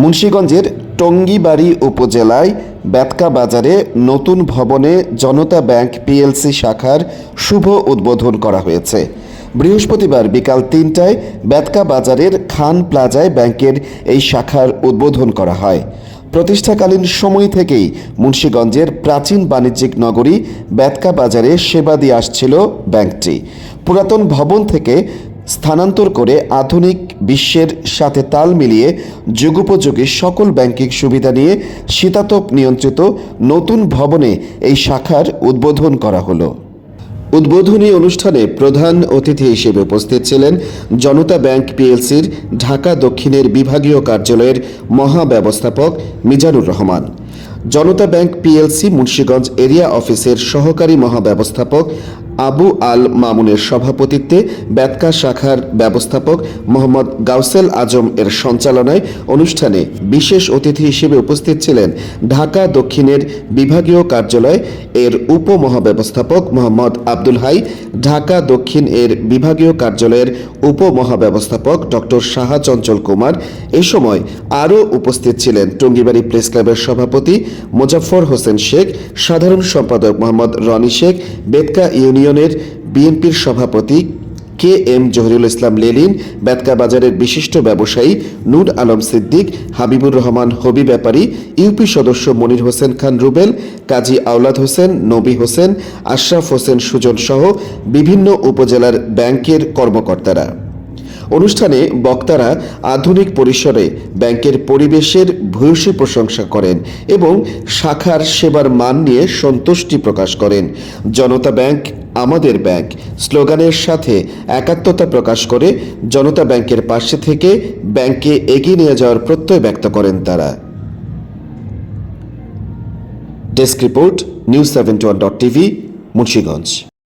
মুন্সীগঞ্জের টঙ্গিবাড়ি উপজেলায় বেতকা বাজারে নতুন ভবনে জনতা ব্যাংক পিএলসি শাখার শুভ উদ্বোধন করা হয়েছে। বৃহস্পতিবার বিকাল তিনটায় বেতকা বাজারের খান প্লাজায় ব্যাংকের এই শাখার উদ্বোধন করা হয়। প্রতিষ্ঠাকালীন সময় থেকেই মুন্সীগঞ্জের প্রাচীন বাণিজ্যিক নগরী বেতকা বাজারে সেবা দিয়ে আসছিল ব্যাংকটি। পুরাতন ভবন থেকে স্থানান্তর করে আধুনিক বিশ্বের সাথে তাল মিলিয়ে যুগোপযোগী সকল ব্যাংকিং সুবিধা নিয়ে শীতাতপ নিয়ন্ত্রিত নতুন ভবনে এই শাখার উদ্বোধন করা হলো। উদ্বোধনী অনুষ্ঠানে প্রধান অতিথি হিসেবে উপস্থিত ছিলেন জনতা ব্যাংক পিএলসির ঢাকা দক্ষিণের বিভাগীয় কার্যালয়ের মহাব্যবস্থাপক Mizanur Rahman, Janata bank PLC Munshiganj area অফিসের সহকারী মহাব্যবস্থাপক আবু আল মামুনের সভাপতিত্বে বেতকা শাখার ব্যবস্থাপক মোহাম্মদ গাউসেল আজম এর সঞ্চালনায় অনুষ্ঠানে বিশেষ অতিথি হিসেবে উপস্থিত ছিলেন ঢাকা দক্ষিণের বিভাগীয় কার্যালয় এর উপমহাব্যবস্থাপক মোহাম্মদ আব্দুল হাই, ঢাকা দক্ষিণ এর বিভাগীয় কার্যালয়ের উপমহাব্যবস্থাপক ডক্টর সাহা চঞ্চল কুমার। এ সময় আরও উপস্থিত ছিলেন টঙ্গিবাড়ি প্রেস ক্লাবের সভাপতি মোজাফফর হোসেন শেখ, সাধারণ সম্পাদক মোহাম্মদ রনি শেখ, বেতকা ইউনিয়নের বিএনপির সভাপতি কে এম জহিরুল ইসলাম লেলিন বেতকা বাজারের বিশিষ্ট ব্যবসায়ী নূর আলম সিদ্দিক, হাবিবুর রহমান হবি ব্যাপারী, ইউপি সদস্য মনির হোসেন খান রুবেল, কাজী আওলাদ হোসেন, নবী হোসেন, আশরাফ হোসেন সুজন সহ বিভিন্ন উপজেলার ব্যাংকের কর্মকর্তারা। অনুষ্ঠানে বক্তারা আধুনিক পরিসরে ব্যাংকের পরিবেশের ভূয়সী প্রশংসা করেন এবং শাখার সেবার মান নিয়ে সন্তুষ্টি প্রকাশ করেন। জনতা ব্যাংক আমাদের ব্যাংক স্লোগানের সাথে একাত্মতা প্রকাশ করে জনতা ব্যাংকের পাশে থেকে ব্যাংকে এগিয়ে নিয়ে যাওয়ার প্রত্যয় ব্যক্ত করেন তারা। Desk report news seventy one dot TV Munshiganj.